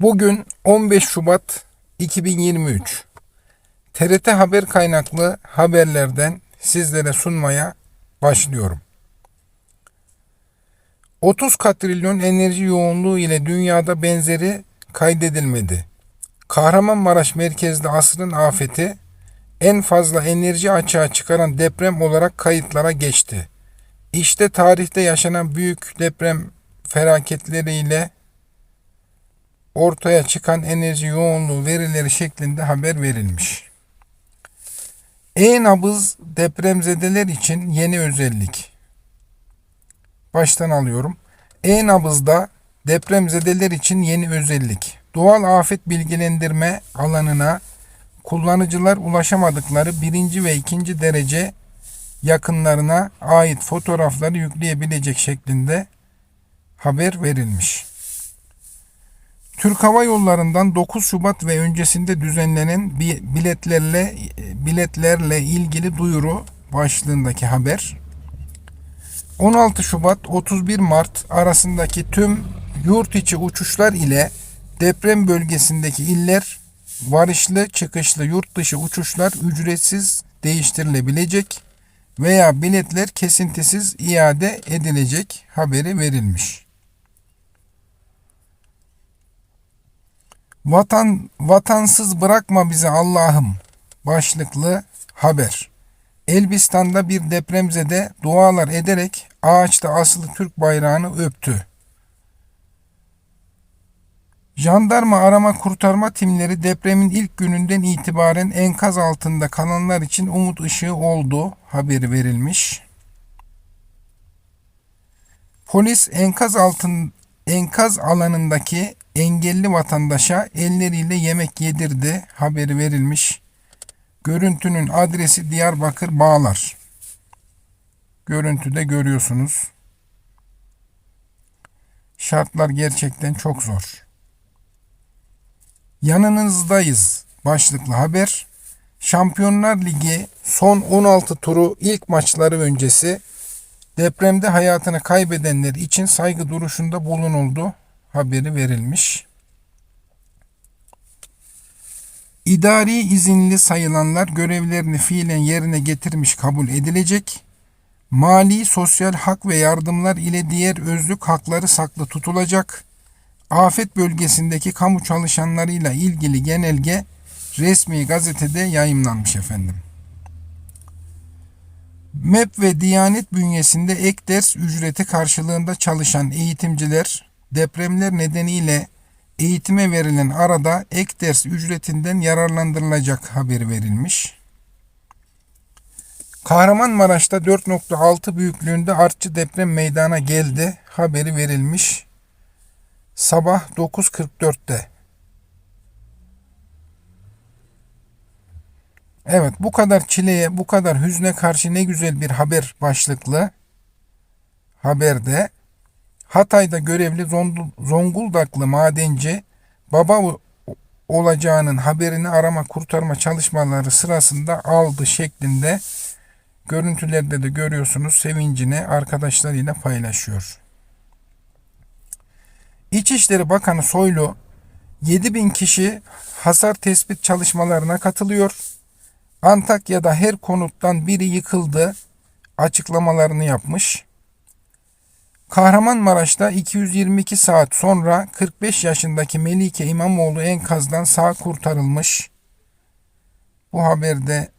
Bugün 15 Şubat 2023. TRT Haber kaynaklı haberlerden sizlere sunmaya başlıyorum. 30 katrilyon enerji yoğunluğu ile dünyada benzeri kaydedilmedi. Kahramanmaraş merkezli asrın afeti en fazla enerji açığa çıkaran deprem olarak kayıtlara geçti. İşte tarihte yaşanan büyük deprem felaketleriyle ortaya çıkan enerji yoğunluğu verileri şeklinde haber verilmiş. E-nabız depremzedeler için yeni özellik. Baştan alıyorum. E-nabızda depremzedeler için yeni özellik. Doğal afet bilgilendirme alanına kullanıcılar ulaşamadıkları birinci ve ikinci derece yakınlarına ait fotoğrafları yükleyebilecek şeklinde haber verilmiş. Türk Hava Yolları'ndan 9 Şubat ve öncesinde düzenlenen bi- biletlerle biletlerle ilgili duyuru başlığındaki haber. 16 Şubat 31 Mart arasındaki tüm yurt içi uçuşlar ile deprem bölgesindeki iller varışlı çıkışlı yurt dışı uçuşlar ücretsiz değiştirilebilecek veya biletler kesintisiz iade edilecek haberi verilmiş. Vatan vatansız bırakma bizi Allah'ım başlıklı haber. Elbistan'da bir depremzede dualar ederek ağaçta asılı Türk bayrağını öptü. Jandarma arama kurtarma timleri depremin ilk gününden itibaren enkaz altında kalanlar için umut ışığı oldu haberi verilmiş. Polis enkaz altın enkaz alanındaki engelli vatandaşa elleriyle yemek yedirdi haberi verilmiş. Görüntünün adresi Diyarbakır Bağlar. Görüntüde görüyorsunuz. Şartlar gerçekten çok zor. Yanınızdayız başlıklı haber. Şampiyonlar Ligi son 16 turu ilk maçları öncesi depremde hayatını kaybedenler için saygı duruşunda bulunuldu haberi verilmiş. İdari izinli sayılanlar görevlerini fiilen yerine getirmiş kabul edilecek. Mali, sosyal hak ve yardımlar ile diğer özlük hakları saklı tutulacak. Afet bölgesindeki kamu çalışanlarıyla ilgili genelge resmi gazetede yayımlanmış efendim. MEP ve Diyanet bünyesinde ek ders ücreti karşılığında çalışan eğitimciler depremler nedeniyle eğitime verilen arada ek ders ücretinden yararlandırılacak haberi verilmiş. Kahramanmaraş'ta 4.6 büyüklüğünde artçı deprem meydana geldi haberi verilmiş. Sabah 9.44'te. Evet bu kadar çileye, bu kadar hüzne karşı ne güzel bir haber başlıklı haberde Hatay'da görevli Zonguldaklı madenci baba olacağının haberini arama kurtarma çalışmaları sırasında aldı şeklinde görüntülerde de görüyorsunuz sevincini arkadaşlarıyla paylaşıyor. İçişleri Bakanı Soylu 7000 kişi hasar tespit çalışmalarına katılıyor. Antakya'da her konuttan biri yıkıldı açıklamalarını yapmış. Kahramanmaraş'ta 222 saat sonra 45 yaşındaki Melike İmamoğlu enkazdan sağ kurtarılmış. Bu haberde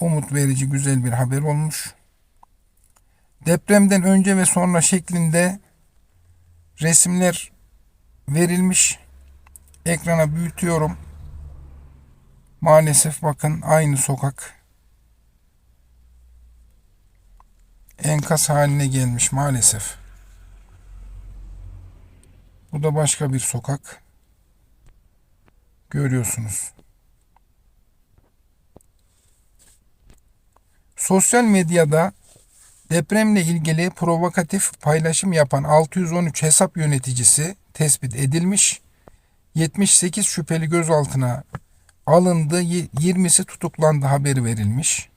umut verici güzel bir haber olmuş. Depremden önce ve sonra şeklinde resimler verilmiş. Ekrana büyütüyorum. Maalesef bakın aynı sokak enkaz haline gelmiş maalesef. Bu da başka bir sokak. Görüyorsunuz. Sosyal medyada depremle ilgili provokatif paylaşım yapan 613 hesap yöneticisi tespit edilmiş. 78 şüpheli gözaltına alındı. 20'si tutuklandı haberi verilmiş.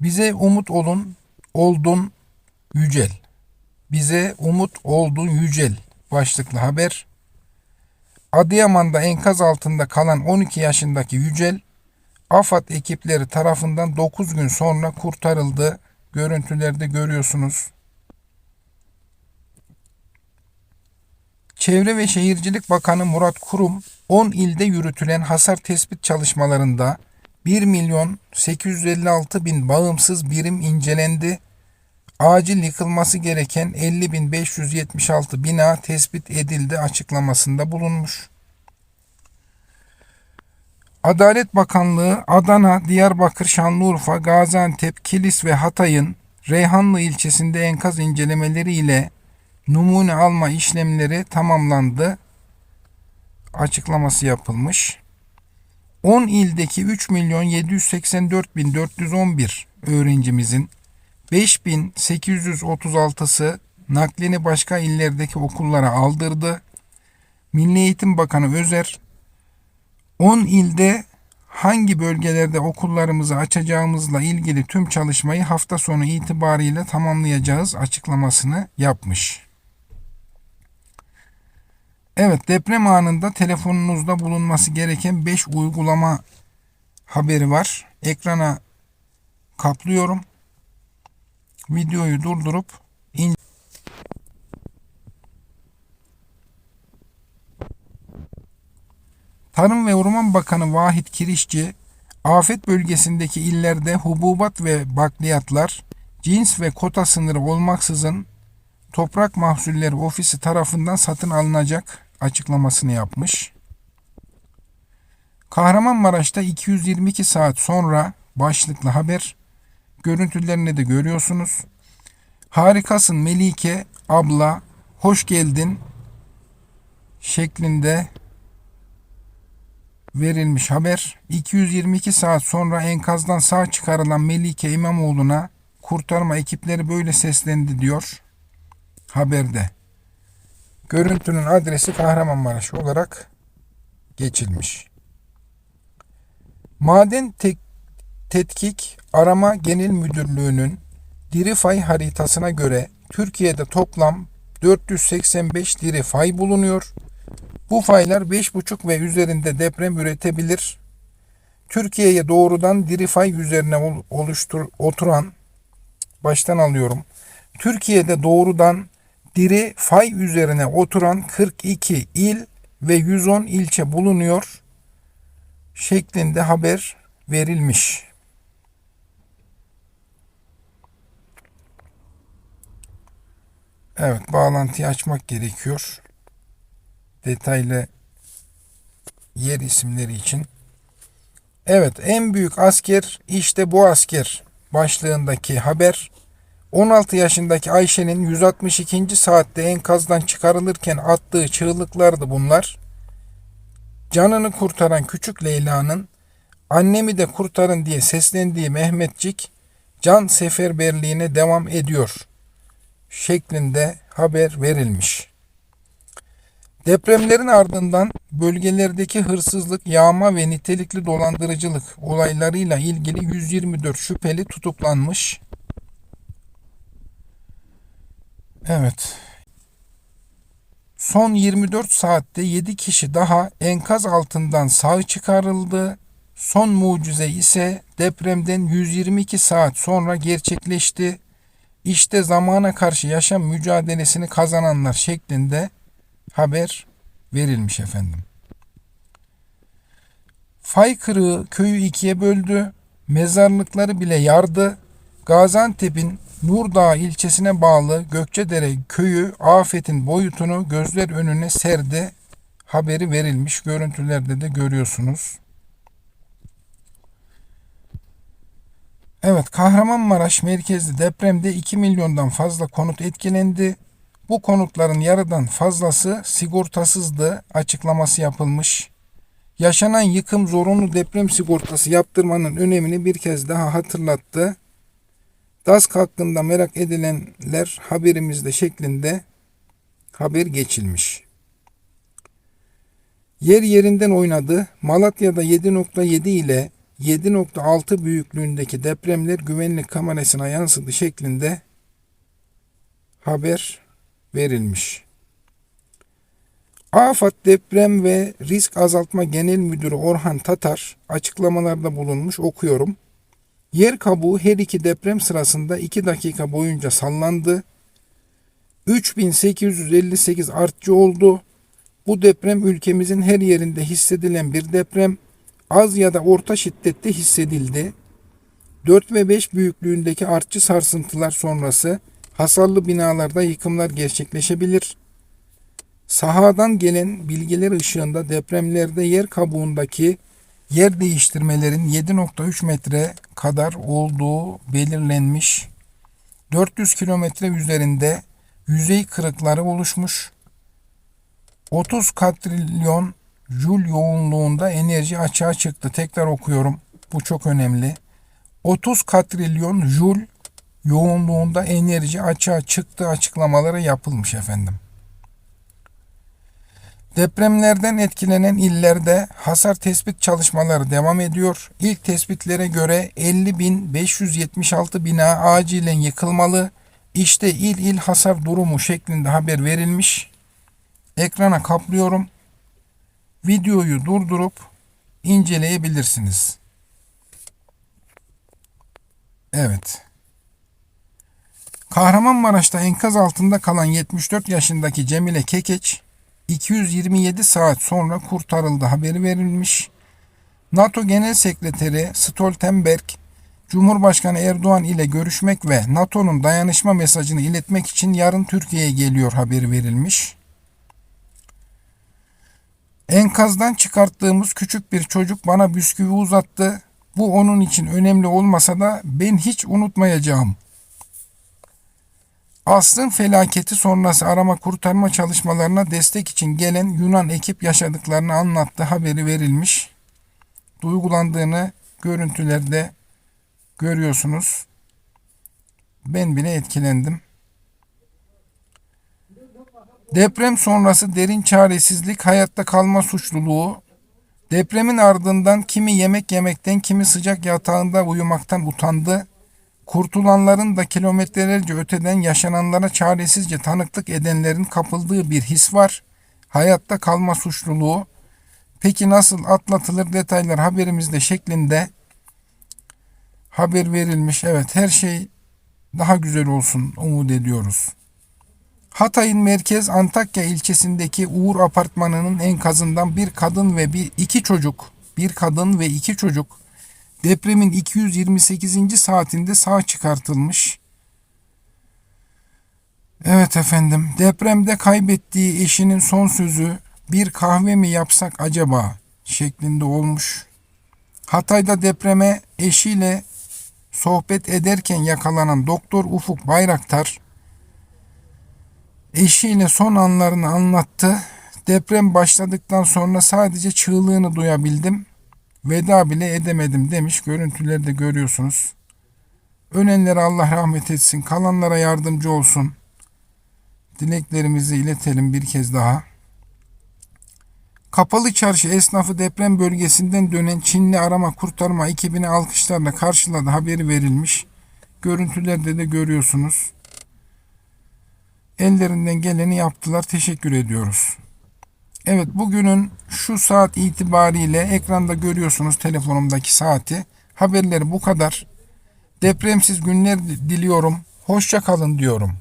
Bize umut olun, oldun, yücel. Bize umut oldun yücel başlıklı haber. Adıyaman'da enkaz altında kalan 12 yaşındaki Yücel, AFAD ekipleri tarafından 9 gün sonra kurtarıldı. Görüntülerde görüyorsunuz. Çevre ve Şehircilik Bakanı Murat Kurum 10 ilde yürütülen hasar tespit çalışmalarında 1 milyon 856 bin bağımsız birim incelendi. Acil yıkılması gereken 50.576 bina tespit edildi açıklamasında bulunmuş. Adalet Bakanlığı Adana, Diyarbakır, Şanlıurfa, Gaziantep, Kilis ve Hatay'ın Reyhanlı ilçesinde enkaz incelemeleri ile numune alma işlemleri tamamlandı. Açıklaması yapılmış. 10 ildeki 3 milyon 784 bin 411 öğrencimizin 5836'sı naklini başka illerdeki okullara aldırdı. Milli Eğitim Bakanı Özer 10 ilde hangi bölgelerde okullarımızı açacağımızla ilgili tüm çalışmayı hafta sonu itibariyle tamamlayacağız açıklamasını yapmış. Evet deprem anında telefonunuzda bulunması gereken 5 uygulama haberi var. Ekrana kaplıyorum. Videoyu durdurup in Tarım ve Orman Bakanı Vahit Kirişçi, afet bölgesindeki illerde hububat ve bakliyatlar cins ve kota sınırı olmaksızın Toprak Mahsulleri Ofisi tarafından satın alınacak açıklamasını yapmış. Kahramanmaraş'ta 222 saat sonra başlıklı haber görüntülerini de görüyorsunuz. Harikasın Melike abla hoş geldin şeklinde verilmiş haber. 222 saat sonra enkazdan sağ çıkarılan Melike İmamoğlu'na kurtarma ekipleri böyle seslendi diyor haberde. Görüntünün adresi Kahramanmaraş olarak geçilmiş. Maden Tek Tetkik Arama Genel Müdürlüğü'nün diri fay haritasına göre Türkiye'de toplam 485 diri fay bulunuyor. Bu faylar 5,5 ve üzerinde deprem üretebilir. Türkiye'ye doğrudan diri fay üzerine oluştur oturan baştan alıyorum. Türkiye'de doğrudan diri fay üzerine oturan 42 il ve 110 ilçe bulunuyor şeklinde haber verilmiş. Evet, bağlantıyı açmak gerekiyor. Detaylı yer isimleri için. Evet, en büyük asker işte bu asker başlığındaki haber 16 yaşındaki Ayşe'nin 162. saatte enkazdan çıkarılırken attığı çığlıklardı bunlar. Canını kurtaran küçük Leyla'nın annemi de kurtarın diye seslendiği Mehmetcik can seferberliğine devam ediyor şeklinde haber verilmiş. Depremlerin ardından bölgelerdeki hırsızlık, yağma ve nitelikli dolandırıcılık olaylarıyla ilgili 124 şüpheli tutuklanmış. Evet. Son 24 saatte 7 kişi daha enkaz altından sağ çıkarıldı. Son mucize ise depremden 122 saat sonra gerçekleşti. İşte zamana karşı yaşam mücadelesini kazananlar şeklinde haber verilmiş efendim. Fay kırığı köyü ikiye böldü. Mezarlıkları bile yardı. Gaziantep'in Nurdağ ilçesine bağlı Gökçedere köyü afetin boyutunu gözler önüne serdi. Haberi verilmiş. Görüntülerde de görüyorsunuz. Evet, Kahramanmaraş merkezli depremde 2 milyondan fazla konut etkilendi. Bu konutların yarıdan fazlası sigortasızdı açıklaması yapılmış. Yaşanan yıkım zorunlu deprem sigortası yaptırmanın önemini bir kez daha hatırlattı. DASK hakkında merak edilenler haberimizde şeklinde haber geçilmiş. Yer yerinden oynadı. Malatya'da 7.7 ile 7.6 büyüklüğündeki depremler güvenlik kamerasına yansıdı şeklinde haber verilmiş. AFAD Deprem ve Risk Azaltma Genel Müdürü Orhan Tatar açıklamalarda bulunmuş okuyorum. Yer kabuğu her iki deprem sırasında 2 dakika boyunca sallandı. 3858 artçı oldu. Bu deprem ülkemizin her yerinde hissedilen bir deprem. Az ya da orta şiddette hissedildi. 4 ve 5 büyüklüğündeki artçı sarsıntılar sonrası hasarlı binalarda yıkımlar gerçekleşebilir. Sahadan gelen bilgiler ışığında depremlerde yer kabuğundaki yer değiştirmelerin 7.3 metre kadar olduğu belirlenmiş. 400 kilometre üzerinde yüzey kırıkları oluşmuş. 30 katrilyon jül yoğunluğunda enerji açığa çıktı. Tekrar okuyorum. Bu çok önemli. 30 katrilyon jül yoğunluğunda enerji açığa çıktı açıklamaları yapılmış efendim. Depremlerden etkilenen illerde hasar tespit çalışmaları devam ediyor. İlk tespitlere göre 50.576 bina acilen yıkılmalı. İşte il il hasar durumu şeklinde haber verilmiş. Ekrana kaplıyorum. Videoyu durdurup inceleyebilirsiniz. Evet. Kahramanmaraş'ta enkaz altında kalan 74 yaşındaki Cemile Kekeç 227 saat sonra kurtarıldı haberi verilmiş. NATO Genel Sekreteri Stoltenberg, Cumhurbaşkanı Erdoğan ile görüşmek ve NATO'nun dayanışma mesajını iletmek için yarın Türkiye'ye geliyor haberi verilmiş. Enkazdan çıkarttığımız küçük bir çocuk bana bisküvi uzattı. Bu onun için önemli olmasa da ben hiç unutmayacağım. Asrın felaketi sonrası arama kurtarma çalışmalarına destek için gelen Yunan ekip yaşadıklarını anlattı haberi verilmiş. Duygulandığını görüntülerde görüyorsunuz. Ben bile etkilendim. Deprem sonrası derin çaresizlik, hayatta kalma suçluluğu, depremin ardından kimi yemek yemekten, kimi sıcak yatağında uyumaktan utandı. Kurtulanların da kilometrelerce öteden yaşananlara çaresizce tanıklık edenlerin kapıldığı bir his var. Hayatta kalma suçluluğu. Peki nasıl atlatılır detaylar haberimizde şeklinde haber verilmiş. Evet her şey daha güzel olsun umut ediyoruz. Hatay'ın merkez Antakya ilçesindeki Uğur Apartmanı'nın enkazından bir kadın ve bir iki çocuk, bir kadın ve iki çocuk depremin 228. saatinde sağ çıkartılmış. Evet efendim, depremde kaybettiği eşinin son sözü bir kahve mi yapsak acaba şeklinde olmuş. Hatay'da depreme eşiyle sohbet ederken yakalanan Doktor Ufuk Bayraktar eşiyle son anlarını anlattı. Deprem başladıktan sonra sadece çığlığını duyabildim. Veda bile edemedim demiş. Görüntülerde görüyorsunuz. Ölenlere Allah rahmet etsin. Kalanlara yardımcı olsun. Dileklerimizi iletelim bir kez daha. Kapalı Çarşı esnafı deprem bölgesinden dönen Çinli arama kurtarma ekibini alkışlarla karşıladı haberi verilmiş. Görüntülerde de görüyorsunuz. Ellerinden geleni yaptılar. Teşekkür ediyoruz. Evet bugünün şu saat itibariyle ekranda görüyorsunuz telefonumdaki saati. Haberleri bu kadar. Depremsiz günler diliyorum. Hoşça kalın diyorum.